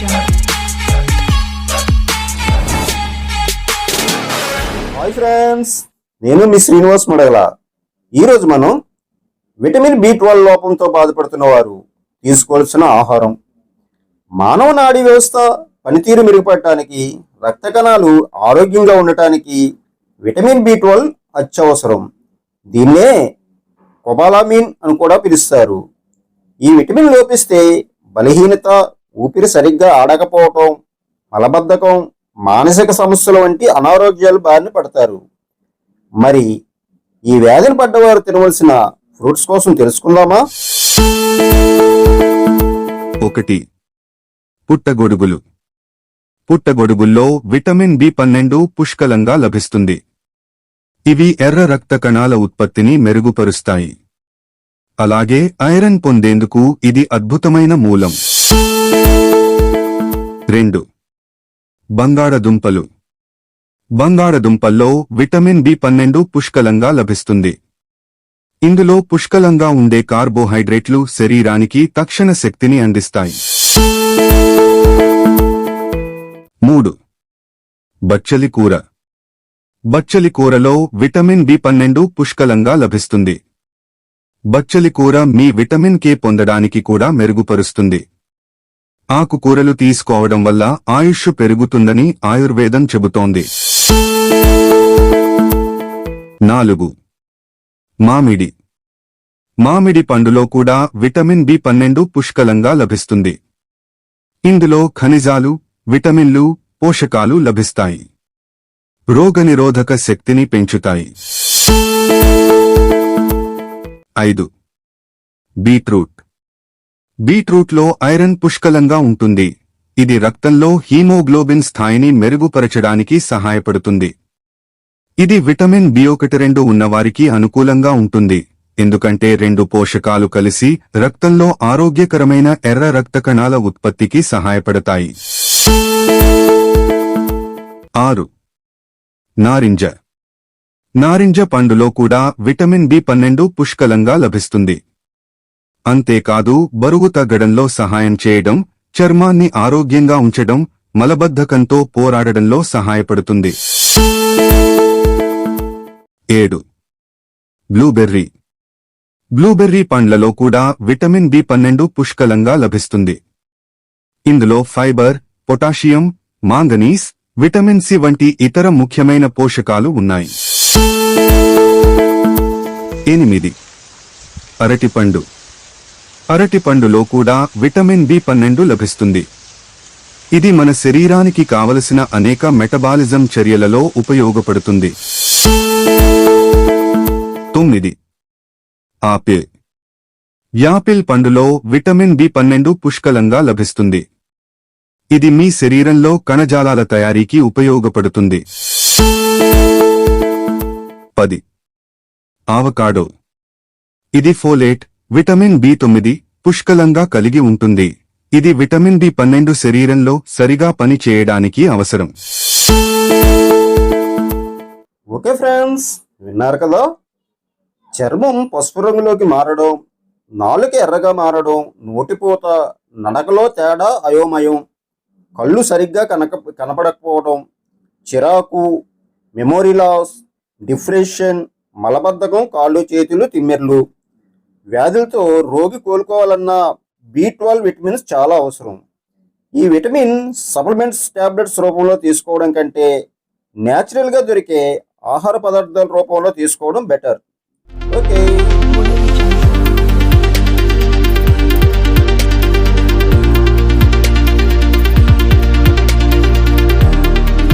jungle. Hi friends నేను మీ శ్రీనివాస్ మడగల. ఈరోజు మనం విటమిన్ బి ట్వెల్వ్ లోపంతో బాధపడుతున్న వారు తీసుకోవాల్సిన ఆహారం. మానవ నాడీ వ్యవస్థ పనితీరు మెరుగుపడటానికి రక్త కణాలు ఆరోగ్యంగా ఉండటానికి విటమిన్ బి ట్వెల్వ్ అత్యవసరం. దీన్నే కొబాలామిన్ అని కూడా పిలుస్తారు. ఈ విటమిన్ లోపిస్తే బలహీనత ఊపిరి సరిగ్గా ఆడకపోవటం మలబద్ధకం మానసిక సమస్యలు వంటి అనారోగ్యాలు బారిన పడతారు. మరి ఈ వ్యాధిని పడ్డవారు తినవలసిన ఫ్రూట్స్ కోసం తెలుసుకుందామా? ఒకటి. పుట్టగొడుగులు. పుట్టగొడుగుల్లో విటమిన్ బి పన్నెండు పుష్కలంగా లభిస్తుంది. ఇవి ఎర్ర రక్త కణాల ఉత్పత్తిని మెరుగుపరుస్తాయి. అలాగే ఐరన్ పొందేందుకు ఇది అద్భుతమైన మూలం. రెండు. బంగాళదుంపలు బంగాళదుంపల్లో విటమిన్ బి పన్నెండు పుష్కలంగా లభిస్తుంది. ఇందులో పుష్కలంగా ఉండే కార్బోహైడ్రేట్లు శరీరానికి తక్షణ శక్తిని అందిస్తాయి. మూడు. బచ్చలి కూర. బచ్చలి కూరలో విటమిన్ బి పన్నెండు పుష్కలంగా లభిస్తుంది. బచ్చలి కూర మీ విటమిన్ కే పొందడానికి కూడా మెరుగుపరుస్తుంది. ఆకుకూరలు తీసుకోవడం వల్ల ఆయుష్ పెరుగుతుందని ఆయుర్వేదం చెబుతోంది. నాలుగు. మామిడి. మామిడి పండులో కూడా విటమిన్ బి పన్నెండు పుష్కలంగా లభిస్తుంది. ఇందులో ఖనిజాలు విటమిన్లు పోషకాలు లభిస్తాయి. రోగనిరోధక శక్తిని పెంచుతాయి. ఐదు. బీట్రూట్. బీట్రూట్లో ఐరన్ పుష్కలంగా ఉంటుంది. ఇది రక్తంలో హీమోగ్లోబిన్ స్థాయిని మెరుగుపరచడానికి సహాయపడుతుంది. ఇది విటమిన్ బి ఒకటి రెండు ఉన్నవారికి అనుకూలంగా ఉంటుంది. ఎందుకంటే రెండు పోషకాలు కలిసి రక్తంలో ఆరోగ్యకరమైన ఎర్ర రక్త కణాల ఉత్పత్తికి సహాయపడతాయి. ఆరు. నారింజ. నారింజ పండులో కూడా విటమిన్ బి పన్నెండు పుష్కలంగా లభిస్తుంది. అంతేకాదు బరువు తగ్గడంలో సహాయం చేయడం చర్మాన్ని ఆరోగ్యంగా ఉంచడం మలబద్ధకంతో పోరాడడంలో సహాయపడుతుంది. ఏడు. బ్లూబెర్రీ. బ్లూబెర్రీ పండ్లలో కూడా విటమిన్ బి పన్నెండు పుష్కలంగా లభిస్తుంది. ఇందులో fibre potassium manganese vitamin C వంటి ఇతర ముఖ్యమైన పోషకాలు ఉన్నాయి. ఎనిమిది. అరటిపండు. అరటిపండులో కూడా విటమిన్ బి పన్నెండు లభిస్తుంది. ఇది మన శరీరానికి కావలసిన అనేక మెటబాలిజం చర్యలలో ఉపయోగపడుతుంది. తొమ్మిది. ఆపిల్. యాపిల్ పండులో విటమిన్ బి పన్నెండు పుష్కలంగా లభిస్తుంది. ఇది మీ శరీరంలో కణజాలాల తయారీకి ఉపయోగపడుతుంది. పది. ఆవకాడో. ఇది ఫోలేట్ విటమిన్ బి తొమ్మిది పుష్కలంగా కలిగి ఉంటుంది. ఇది విటమిన్ బి పన్నెండు శరీరంలో సరిగా పని చేయడానికి అవసరం. ఓకే ఫ్రెండ్స్ విన్నారు కదా? చర్మం పసుపు రంగులోకి మారడం నాలుక ఎర్రగా మారడం నోటిపూత నడకలో తేడా అయోమయం కళ్ళు సరిగ్గా కనక కనపడకపోవడం చిరాకు మెమోరీ లాస్ డిప్రెషన్ మలబద్ధకం కాళ్ళు చేతులు తిమ్మెర్లు. వ్యాధులతో రోగి కోలుకోవాలన్నా బి ట్వెల్వ్ విటమిన్స్ చాలా అవసరం. ఈ విటమిన్ సప్లిమెంట్స్ టాబ్లెట్స్ రూపంలో తీసుకోవడం కంటే న్యాచురల్గా దొరికే ఆహార పదార్థాల రూపంలో తీసుకోవడం బెటర్. ఓకే.